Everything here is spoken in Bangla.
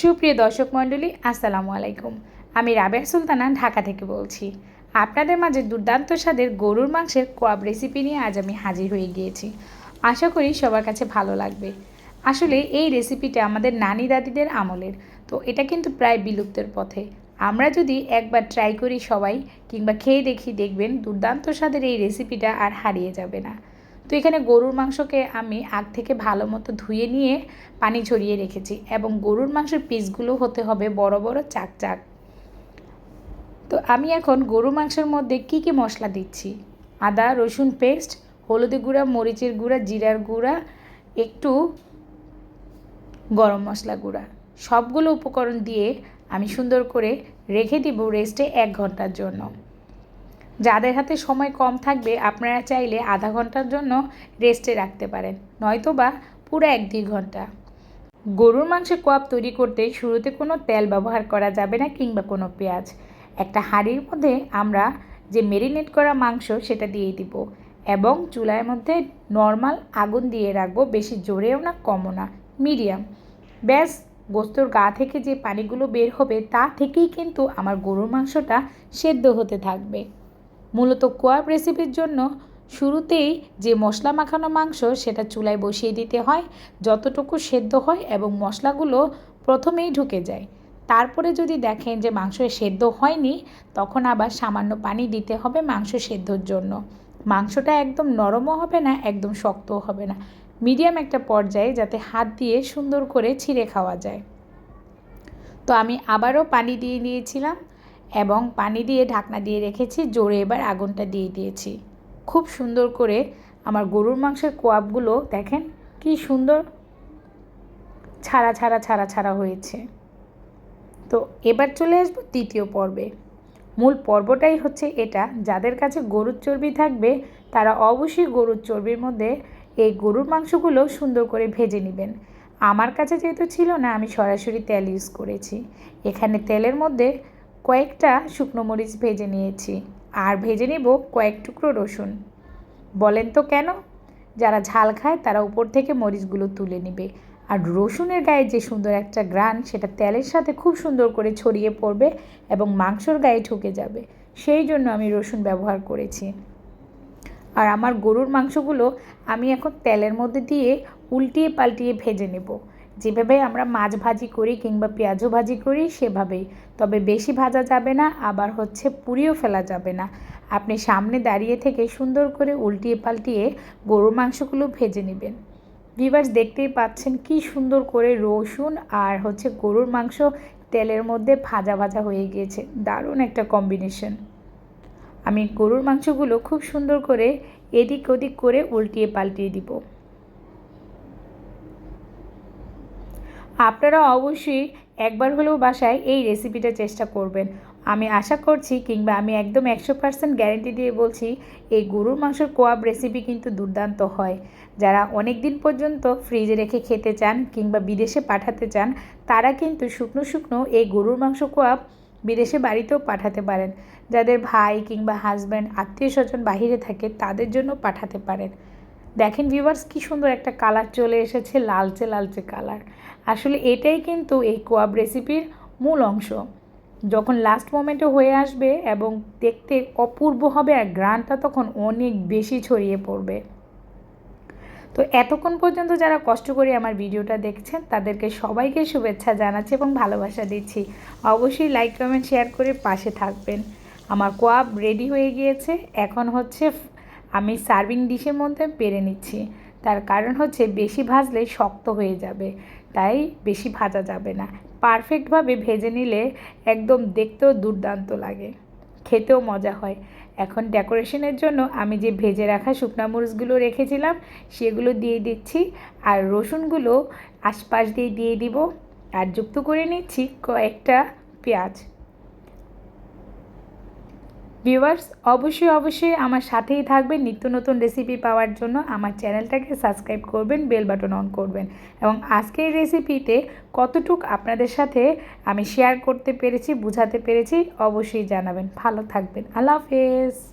সুপ্রিয় দর্শক মণ্ডলী, আসসালামু আলাইকুম। আমি রাবেয়া সুলতানা ঢাকা থেকে বলছি। আপনাদের মাঝে দুর্দান্ত স্বাদের গরুর মাংসের কোয়াব রেসিপি নিয়ে আজ আমি হাজির হয়ে গিয়েছি। আশা করি সবার কাছে ভালো লাগবে। আসলে এই রেসিপিটা আমাদের নানি দাদিদের আমলের, তো এটা কিন্তু প্রায় বিলুপ্তের পথে। আমরা যদি একবার ট্রাই করি সবাই, কিংবা খেয়ে দেখি দেখবেন দুর্দান্ত স্বাদের এই রেসিপিটা আর হারিয়ে যাবে না। তো এখানে গরুর মাংসকে আমি আগ থেকে ভালো মতো ধুয়ে নিয়ে পানি ঝরিয়ে রেখেছি এবং গরুর মাংসের পিসগুলো হতে হবে বড় বড় চাক চাক। তো আমি এখন গরুর মাংসের মধ্যে কি কি মশলা দিচ্ছি? আদা, রসুন পেস্ট, হলুদের গুঁড়া, মরিচের গুঁড়া, জিরার গুঁড়া, একটু গরম মশলা গুঁড়া। সবগুলো উপকরণ দিয়ে আমি সুন্দর করে রেখে দিব রেস্টে এক ঘণ্টার জন্য। যাদের হাতে সময় কম থাকবে, আপনারা চাইলে আধা ঘণ্টার জন্য রেস্টে রাখতে পারেন নয়তো বা পুরো এক দুই ঘণ্টা। গরুর মাংসের কোয়াব তৈরি করতে শুরুতে কোনো তেল ব্যবহার করা যাবে না কিংবা কোনো পেঁয়াজ। একটা হাঁড়ির মধ্যে আমরা যে মেরিনেট করা মাংস সেটা দিয়ে দিব এবং চুলার মধ্যে নর্মাল আগুন দিয়ে রাখব, বেশি জোরেও না, কমও না মিডিয়াম ব্যাস, গোস্তর গা থেকে যে পানিগুলো বের হবে তা থেকেই কিন্তু আমার গরুর মাংসটা সেদ্ধ হতে থাকবে। মূলত কোয়াব রেসিপির জন্য শুরুতেই যে মশলা মাখানো মাংস সেটা চুলায় বসিয়ে দিতে হয়, যতটুকু সেদ্ধ হয় এবং মশলাগুলো প্রথমেই ঢুকে যায়। তারপরে যদি দেখেন যে মাংস সেদ্ধ হয়নি, তখন আবার সামান্য পানি দিতে হবে মাংস সেদ্ধর জন্য। মাংসটা একদম নরমও হবে না, একদম শক্তও হবে না। মিডিয়াম একটা পর্যায়ে যাতে হাত দিয়ে সুন্দর করে ছিঁড়ে খাওয়া যায়। তো আমি আবারও পানি দিয়ে দিয়েছিলাম এবং পানি দিয়ে ঢাকনা দিয়ে রেখেছি, জোরে এবার আগুনটা দিয়ে দিয়েছি। খুব সুন্দর করে আমার গরুর মাংসের কোয়াবগুলো দেখেন কি সুন্দর ছাড়া ছাড়া ছাড়া ছাড়া হয়েছে। তো এবার চলে আসব তৃতীয় পর্বে। মূল পর্বটাই হচ্ছে এটা, যাদের কাছে গরুর চর্বি থাকবে, তারা অবশ্যই গরুর চর্বির মধ্যে এই গরুর মাংসগুলো সুন্দর করে ভেজে নেবেন। আমার কাছে যেহেতু ছিল না, আমি সরাসরি তেল ইউজ করেছি। এখানে তেলের মধ্যে কয়েকটা শুকনো মরিচ ভেজে নিয়েছি আর ভেজে নেব কয়েক টুকরো রসুন। বলেন তো কেন? যারা ঝাল খায় তারা উপর থেকে মরিচগুলো তুলে নেবে। আর রসুনের গায়ে যে সুন্দর একটা গ্রান সেটা তেলের সাথে খুব সুন্দর করে ছড়িয়ে পড়বে এবং মাংসর গায়ে ঢুকে যাবে। সেই জন্য আমি রসুন ব্যবহার করেছি। আর আমার গরুর মাংসগুলো আমি এখন তেলের মধ্যে দিয়ে উল্টিয়ে পাল্টিয়ে ভেজে নেব। যেভাবে আমরা মাছ ভাজি করি কিংবা পেঁয়াজও ভাজি করি, সেভাবেই। তবে বেশি ভাজা যাবে না, আবার হচ্ছে পুড়িও ফেলা যাবে না। আপনি সামনে দাঁড়িয়ে থেকে সুন্দর করে উল্টিয়ে পাল্টিয়ে গরুর মাংসগুলো ভেজে নেবেন। ভিভার্স দেখতেই পাচ্ছেন কি সুন্দর করে রসুন আর হচ্ছে গরুর মাংস তেলের মধ্যে ভাজা ভাজা হয়ে গিয়েছে। দারুণ একটা কম্বিনেশন আমি গরুর মাংসগুলো খুব সুন্দর করে এদিক ওদিক করে উল্টিয়ে পাল্টিয়ে দিব। আপনারা অবশ্যই একবার হলেও বাসায় এই রেসিপিটা চেষ্টা করবেন। আমি আশা করছি কিংবা আমি একদম একশো পার্সেন্ট গ্যারেন্টি দিয়ে বলছি, এই গরুর মাংসের কোয়াব রেসিপি কিন্তু দুর্দান্ত হয়। যারা অনেক দিন পর্যন্ত ফ্রিজে রেখে খেতে চান কিংবা বিদেশে পাঠাতে চান, তারা কিন্তু শুকনো শুকনো এই গরুর মাংস কোয়াব বিদেশে বাড়িতেও পাঠাতে পারেন। যাদের ভাই কিংবা হাজব্যান্ড আত্মীয় স্বজন বাহিরে থাকে, তাদের জন্য পাঠাতে পারেন। দেখেন ভিউয়ার্স কী সুন্দর একটা কালার চলে এসেছে, লালচে লালচে কালার আসলে এটাই কিন্তু এই কোয়াব রেসিপির মূল অংশ। যখন লাস্ট মোমেন্টে হয়ে আসবে এবং দেখতে অপূর্ব হবে আর গ্রানটা তখন অনেক বেশি ছড়িয়ে পড়বে। তো এতক্ষণ পর্যন্ত যারা কষ্ট করে আমার ভিডিওটা দেখছেন, তাদেরকে সবাইকে শুভেচ্ছা জানাচ্ছি এবং ভালোবাসা দিচ্ছি। অবশ্যই লাইক কমেন্ট শেয়ার করে পাশে থাকবেন। আমার কোয়াব রেডি হয়ে গিয়েছে। এখন হচ্ছে আমি সার্ভিং ডিশের মধ্যে পেরে নিচ্ছি। তার কারণ হচ্ছে বেশি ভাজলে শক্ত হয়ে যাবে, তাই বেশি ভাজা যাবে না। পারফেক্টভাবে ভেজে নিলে একদম দেখতেও দুর্দান্ত লাগে, খেতেও মজা হয়। এখন ডেকোরেশনের জন্য আমি যে ভেজে রাখা শুকনা মরিচগুলো রেখেছিলাম, সেগুলো দিয়ে দিচ্ছি আর রসুনগুলো আশপাশ দিয়ে দিয়ে দিব। আর যুক্ত করে নিচ্ছি কয়েকটা পেঁয়াজ। ভিউয়ার্স, অবশ্যই অবশ্যই আমার সাথেই থাকবেন। নিত্য নতুন রেসিপি পাওয়ার জন্য আমার চ্যানেলটাকে সাবস্ক্রাইব করবেন বেল বাটন অন করবেন। এবং আজকের রেসিপিতে কতটুক আপনাদের সাথে আমি শেয়ার করতে পেরেছি, বুঝাতে পেরেছি, অবশ্যই জানাবেন। ভালো থাকবেন। আল্লাহ হাফেজ।